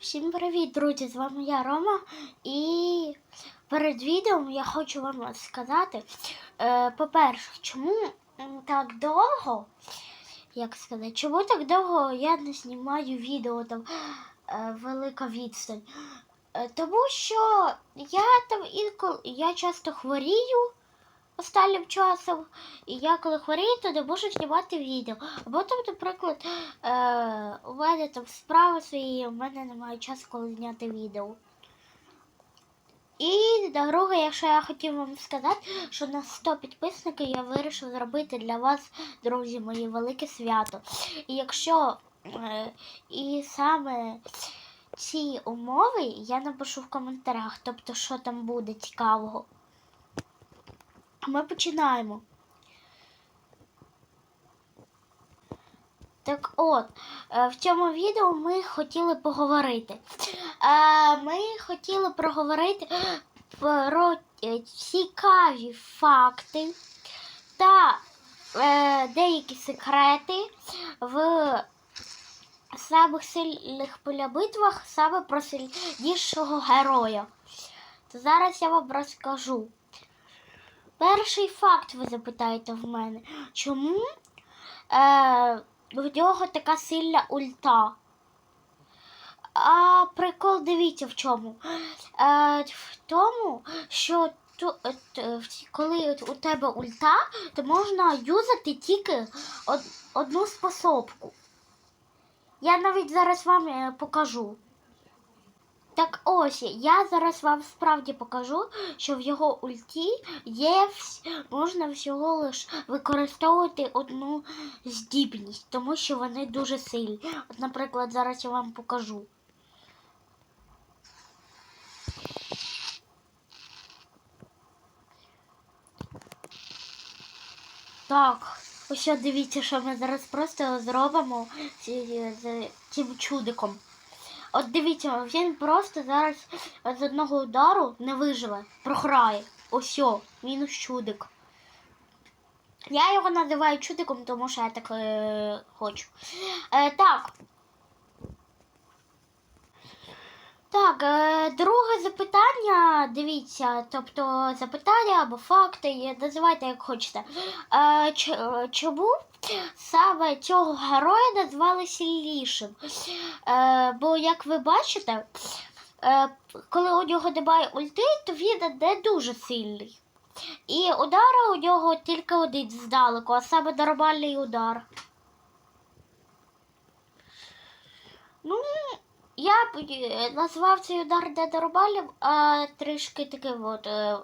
Всім привіт, друзі! З вами я Рома. І перед відео я хочу вам сказати, е, по-перше, чому так довго, як сказати, чому так довго я не знімаю відео там е, велика відстань. Е, тому що я там інколи я часто хворію останнім часом, і я коли хворію, то не можу знімати відео. Або там, наприклад, е, у мене там справи свої, у мене немає часу, коли зняти відео. І друге, якщо я хотів вам сказати, що на 100 підписників я вирішив зробити для вас, друзі мої, велике свято. І якщо е, і саме ці умови я напишу в коментарях, тобто, що там буде цікавого. Ми починаємо. Так от, е, в цьому відео ми хотіли поговорити. Е, Ми хотіли проговорити про е, цікаві факти та деякі секрети в самих сильних полябитвах саме про сильнішого героя. То зараз я вам розкажу. Перший факт ви запитаєте в мене, чому е, в нього така сильна ульта? А прикол дивіться в чому? Е, в тому, що ту, т- коли у тебе ульта, то можна юзати тільки од, одну способку. Я навіть зараз вам е, покажу. Так ось, я зараз вам справді покажу, що в його ульті є можна всього лиш використовувати одну здібність, тому що вони дуже сильні. От, наприклад, зараз я вам покажу. Так, ось дивіться, що ми зараз просто зробимо з цим чудиком. От дивіться, він просто зараз з одного удару не виживе, програє. Ось, мінус чудик. Я його називаю чудиком, тому що я так е, хочу. Е, так. Так, е, друге запитання, дивіться, тобто запитання або факти, називайте як хочете. Е, е, чому саме цього героя назвали сильнішим? Е, бо, як ви бачите, е, коли у нього немає ульти, то він не дуже сильний. І удари у нього тільки один здалеку, а саме нормальний удар. Ну, я б е, назвав цей удар не нормальним, а трішки таким от е,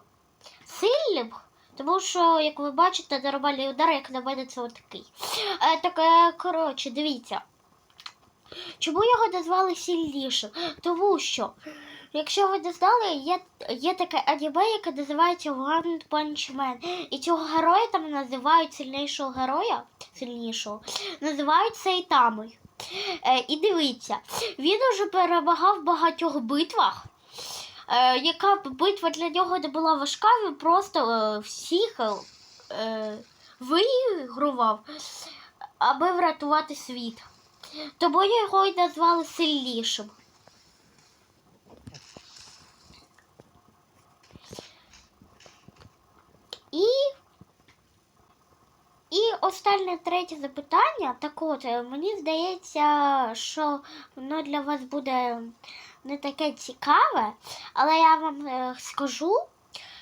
сильним. Тому що, як ви бачите, нормальний удар, як на мене, це отакий. Е, так, е, коротше, дивіться. Чому його назвали сильнішим? Тому що, якщо ви не знали, є, є таке аніме, яке називається One Punch Man. І цього героя там називають сильнішого героя, сильнішого, називають Сайтамою. Е, і дивіться, він уже перемагав в багатьох битвах. Е, яка б битва для нього не була важка, він просто е, всіх е, аби врятувати світ. Тому його й назвали сильнішим. І і останнє третє запитання. Так от, е, мені здається, що воно для вас буде не таке цікаве, але я вам е, скажу,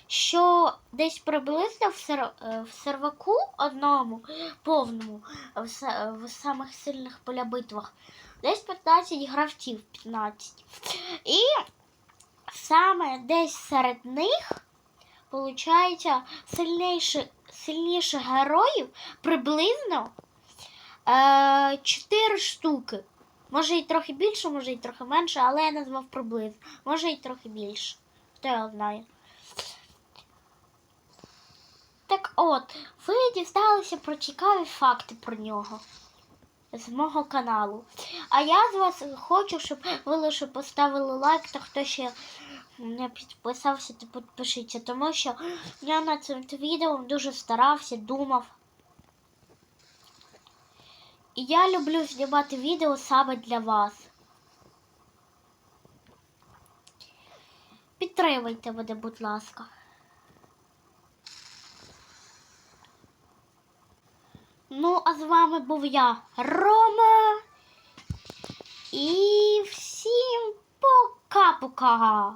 що десь приблизно в, сер... е, в серваку одному повному в, с- в самих сильних полябитвах десь 15 гравців 15. І саме десь серед них Получається, сильніше, сильніших героїв приблизно е, 4 штуки. Може і трохи більше, може і трохи менше, але я назвав приблизно. Може і трохи більше. Хто його знає. Так от, ви дізналися про цікаві факти про нього з мого каналу. А я з вас хочу, щоб ви лише поставили лайк, та хто ще не підписався, то підпишіться, тому що я над цим відео дуже старався, думав. І я люблю знімати відео саме для вас. підтримуйте мене, будь ласка. Ну, а з вами був я, Рома. І всім пока-пока.